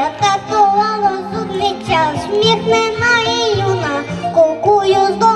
я татувала зубниця, сміх не юна, кукую з